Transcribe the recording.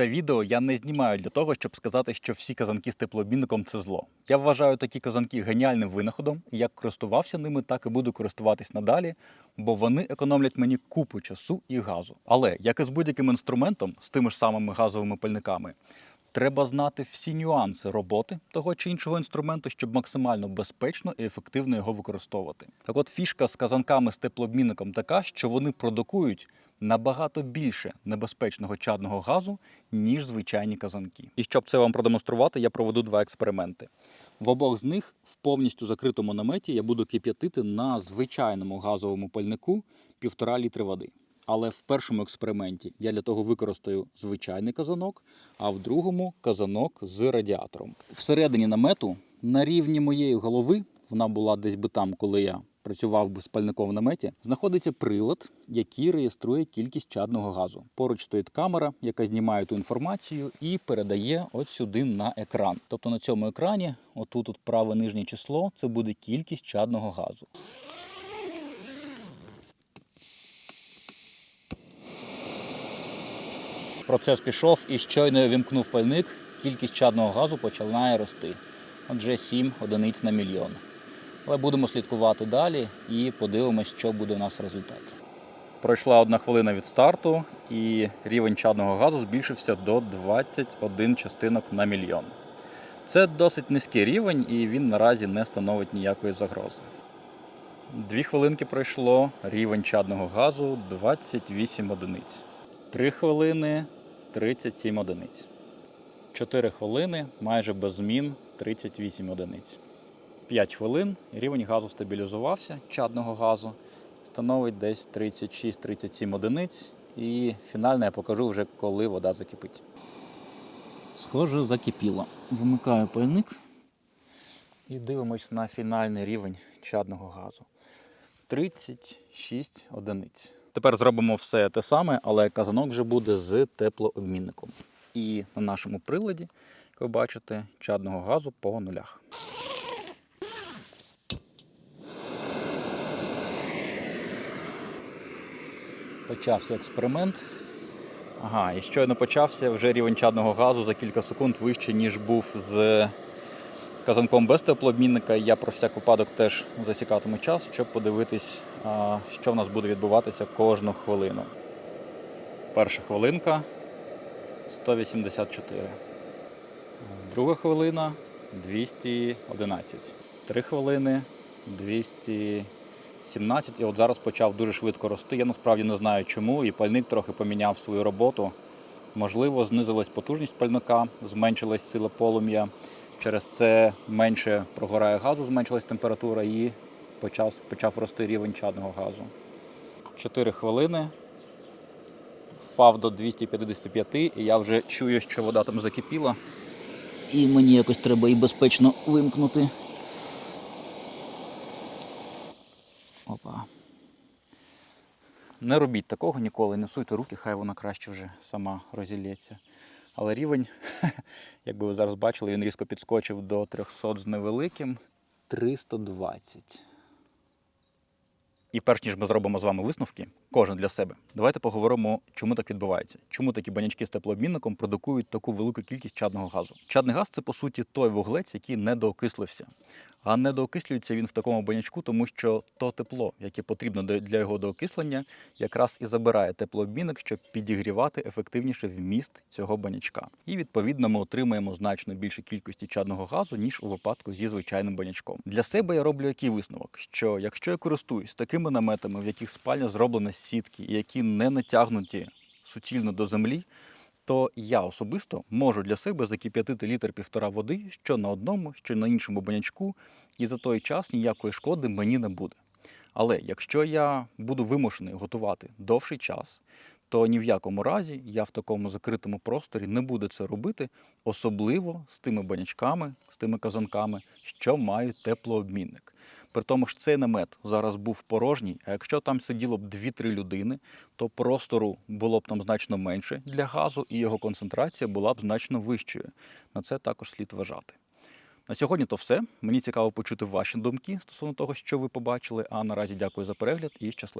Це відео я не знімаю для того, щоб сказати, що всі казанки з теплообмінником це зло. Я вважаю такі казанки геніальним винаходом. і Як користувався ними, так і буду користуватись надалі, бо вони економлять мені купу часу і газу. Але як і з будь-яким інструментом, з тими ж самими газовими пальниками, треба знати всі нюанси роботи того чи іншого інструменту, щоб максимально безпечно і ефективно його використовувати. Так от фішка з казанками з теплообмінником така, що вони продукують набагато більше небезпечного чадного газу, ніж звичайні казанки. І щоб це вам продемонструвати, я проведу два експерименти. В обох з них в повністю закритому наметі я буду кип'ятити на звичайному газовому пальнику півтора літри води. Але в першому експерименті я для того використаю звичайний казанок, а в другому казанок з радіатором. Всередині намету на рівні моєї голови, вона була десь би там, коли я працював би з пальником в наметі, знаходиться прилад, який реєструє кількість чадного газу. Поруч стоїть камера, яка знімає ту інформацію і передає от сюди на екран. Тобто на цьому екрані, отут от праве нижнє число, це буде кількість чадного газу. Процес пішов і щойно вімкнув пальник, кількість чадного газу починає рости. Отже, 7 одиниць на мільйон. Але будемо слідкувати далі і подивимось, що буде у нас в результаті. Пройшла одна хвилина від старту, і рівень чадного газу збільшився до 21 частинок на мільйон. Це досить низький рівень, і він наразі не становить ніякої загрози. Дві хвилинки пройшло, рівень чадного газу 28 одиниць. Три хвилини 37 одиниць. 4 хвилини майже без змін 38 одиниць. 5 хвилин рівень газу стабілізувався, чадного газу, становить десь 36-37 одиниць. І фінально я покажу вже, коли вода закипить. Схоже, закипіло. Вимикаю пальник і дивимось на фінальний рівень чадного газу. 36 одиниць. Тепер зробимо все те саме, але казанок вже буде з теплообмінником. І на нашому приладі, як ви бачите, чадного газу по нулях. Почався експеримент. Ага, і щойно почався вже рівень чадного газу за кілька секунд вищий, ніж був з казанком без теплообмінника. Я про всяк випадок теж засікатиму час, щоб подивитись, що в нас буде відбуватися кожну хвилину. Перша хвилинка 184. Друга хвилина 211. Три хвилини 217. І от зараз почав дуже швидко рости. Я насправді не знаю чому. І пальник трохи поміняв свою роботу. Можливо, знизилась потужність пальника, зменшилась сила полум'я. Через це менше прогорає газу, зменшилась температура і почав, почав рости рівень чадного газу. 4 хвилини. Впав до 255, і я вже чую, що вода там закипіла. І мені якось треба і безпечно вимкнути. Опа. Не робіть такого ніколи, не суйте руки, хай вона краще вже сама розілється. Але рівень, як би ви зараз бачили, він різко підскочив до 300 з невеликим 320. І перш ніж ми зробимо з вами висновки, кожен для себе, давайте поговоримо, чому так відбувається. Чому такі банячки з теплообмінником продукують таку велику кількість чадного газу. Чадний газ це по суті той вуглець, який недоокислився. А недоокислюється він в такому банячку, тому що то тепло, яке потрібно для- його доокислення, якраз і забирає теплообмінник, щоб підігрівати ефективніше вміст цього банячка. І відповідно ми отримаємо значно більше кількості чадного газу, ніж у випадку зі звичайним банячком. Для себе я роблю який висновок, що якщо я користуюсь такими наметами, в яких спальня зроблена з сітки, які не натягнуті суцільно до землі, то я особисто можу для себе закип'ятити літр півтора води, що на одному, що на іншому банячку, і за той час ніякої шкоди мені не буде. Але якщо я буду вимушений готувати довший час, то ні в якому разі я в такому закритому просторі не буду це робити, особливо з тими банячками, з тими казанками, що мають теплообмінник. При тому ж цей намет зараз був порожній, а якщо там сиділо б 2-3 людини, то простору було б там значно менше для газу, і його концентрація була б значно вищою. На це також слід вважати. На сьогодні то все. Мені цікаво почути ваші думки стосовно того, що ви побачили. А наразі дякую за перегляд і щасливо.